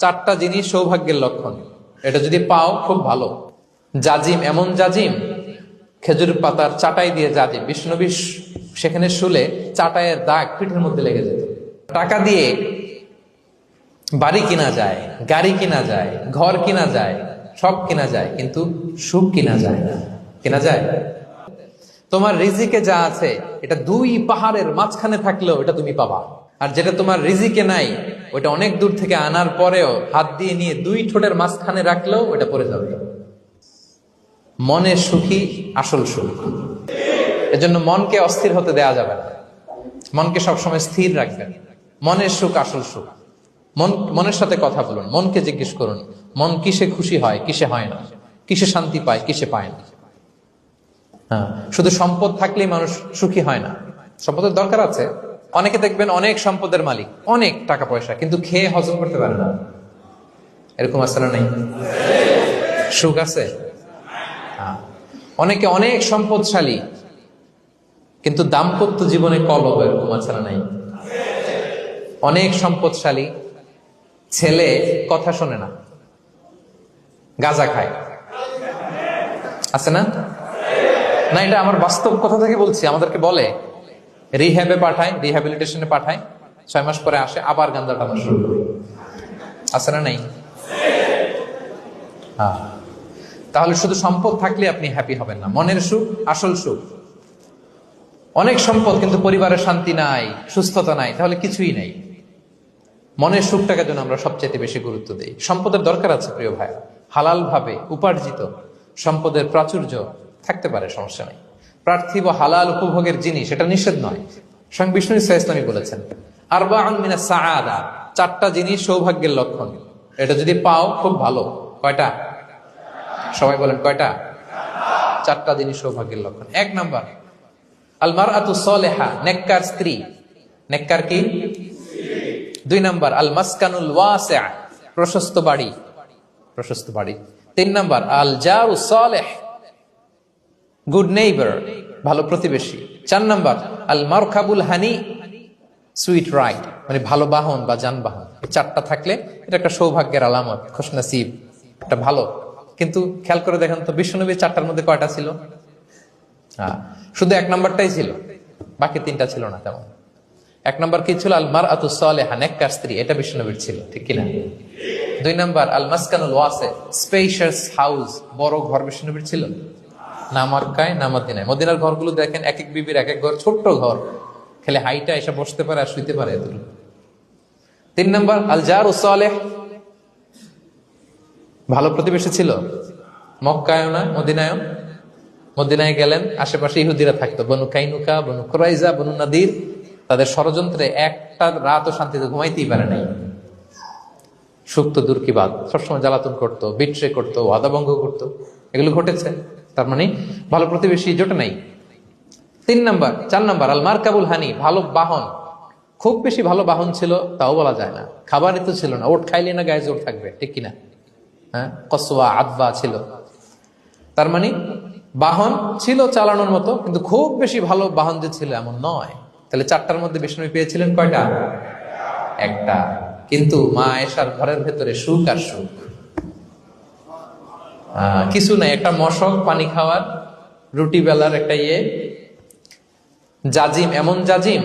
চারটা জিনিস সৌভাগ্যের লক্ষণ। এটা যদি পাও, খুব ভালো। জাজিম, এমন জাজিম, খেজুর পাতার চাটাই দিয়ে জাজিম। বিষ্ণবী সেখানে শুলে চাটাইয়ের দাগ পিঠের মধ্যে লেগে যেত। টাকা দিয়ে বাড়ি কিনা যায়, গাড়ি কিনা যায়, ঘর কিনা যায়, সব কিনা যায়, কিন্তু সুখ কিনা যায় না। কিনা যায়? তোমার রিজিকে যা আছে, এটা দুই পাহাড়ের মাঝখানে থাকলেও এটা তুমি পাবা। আর যেটা তোমার রিজিকে নাই ওটা অনেক দূর থেকে আনার পরেও হাত দিয়ে নিয়ে দুই ঠোঁটের মাঝখানে রাখলেও ওটা পরে যাবে। মনে সুখী, আসল সুখ। এজন্য মনকে অস্থির হতে দেয়া যাবে না। মনকে সবসময় স্থির রাখবেন। মনের সুখ, আসল সুখ। মন, মনের সাথে কথা বলুন, মনকে জিজ্ঞেস করুন, মন কিসে খুশি হয়, কিসে হয় না? কিসে শান্তি পায়, কিসে পায় না? হ্যাঁ শুধু সম্পদ থাকলেই মানুষ সুখী হয় না। সম্পদের দরকার আছে। অনেকে দেখবেন অনেক সম্পদের মালিক, অনেক টাকা পয়সা, কিন্তু খেয়ে হজম করতে পারে না। এরকম আছে না নেই? সুখ আছে? হ্যাঁ। অনেকে অনেক সম্পদশালী, কিন্তু দাম্পত্য জীবনে কলব এরকম আছে না নাই? অনেক সম্পদশালী, ছেলে কথা শোনে না, গাজা খায়। আছে না? না, এটা আমার বাস্তব কথা থেকে বলছি, আমাদেরকে বলে। রিহ্যাবে পাঠায় রিহ্যাবিলিটেশনে পাঠায়, ছয় মাস পরে আসে, আবার গান্দা টানা শুরু করে। আছে না নাই? হ্যাঁ। তাহলে শুধু সম্পদ থাকলে আপনি হ্যাপি হবেন না। মনের সুখ, আসল সুখ। অনেক সম্পদ কিন্তু পরিবারের শান্তি নাই, সুস্থতা নাই, তাহলে কিছুই নাই। মনের সুখটাকে যেন আমরা সবচেয়ে বেশি গুরুত্ব দিই। সম্পদের দরকার আছে, প্রিয় ভাই হালাল ভাবে উপার্জিত সম্পদের প্রাচুর্য থাকতে পারে, সমস্যা নেই। পার্থিব হালাল উপভোগের জিনিস এটা নিষেধ নয়। স্বয়ং বিষ্ণু ইসা ইসলামী বলেছেন আরবা আনমিনা সাআদা, চারটা জিনিস সৌভাগ্যের লক্ষণ। এটা যদি পাও, খুব ভালো। কয়টা? সবাই বলেন, কয়টা? চারটা জিনিস সৌভাগ্যের লক্ষণ। এক নাম্বার আলমার আতু সলেহা, নেককার স্ত্রী। নেককার কি? দুই নাম্বার, আল মাসকানুল ওয়াসিআ, প্রশস্ত বাড়ি। প্রশস্ত বাড়ি। তিন নাম্বার, আল জাউ সালেহ, গুড নেইবার। ভালো প্রতিবেশী। চার নাম্বার, আল মারখাবুল হানি, সুইট রাইড মানে ভালো বাহন বা যানবাহন। চারটা থাকলে এটা একটা সৌভাগ্যের আলামত, খুশনসিব এটা ভালো। কিন্তু খেয়াল করে দেখেন তো বিশ্বনবীর চারটার মধ্যে কয়টা ছিল? হ্যাঁ শুধু এক নাম্বারটাই ছিল, বাকি তিনটা ছিল না তেমন। এক নম্বর কি ছিল? আল মার আতু সালেহা, নেককার স্ত্রী, এটা বিষ্ণুনবীর ছিল, ঠিক কিনা? দুই নাম্বার, আল মাসকানুল ওয়াসে স্পেশাস হাউস বড় ঘর বিষ্ণুনবীর ছিল? না মক্কায় না মদিনায় মদিনার ঘরগুলো দেখেন এক এক বিবির এক এক ঘর, ছোট্ট ঘর। খেলে হাইটা এসে বসতে পারে আর শুইতে পারে এতগুলো তিন নম্বর আল জার সালেহ। ভালো প্রতিবেশী ছিল? মক্কায়ও না, মদিনায়ও? মদিনায় গেলেন, আশেপাশে ইহুদিরা থাকতো। বনু কাইনুকা, বনু কোরাইজা, বনু নাদির। তাদের ষড়যন্ত্রে একটা রাতও শান্তিতে ঘুমাইতেই পারে নাই। সুক্ত দূর কি বাদ সবসময় জ্বালাতন করতো, বিট্রে করতো, ওয়াদাভঙ্গ করতো। এগুলো ঘটেছে। তার মানে ভালো প্রতিবেশী জোটে নাই। তিন নাম্বার, চার নাম্বার, আল মার্কাবুল হানি, ভালো বাহন। খুব বেশি ভালো বাহন ছিল, তাও বলা যায় না। খাবারই তো ছিল না, ওট খাইলে না গায়ে জোর থাকবে, ঠিক কিনা? হ্যাঁ কসোয়া আদবা ছিল। তার মানে বাহন ছিল চালানোর মতো, কিন্তু খুব বেশি ভালো বাহন যে ছিল এমন নয়। তাহলে চারটার মধ্যে বিষ্ণু পেয়েছিলেন কয়টা? একটা। কিন্তু মা এসার ঘরের ভেতরে সুখ আর সুখ। কিছু নাই একটা মশক পানি খাওয়ার রুটি বেলার একটা ইয়ে। জাজিম এমন জাজিম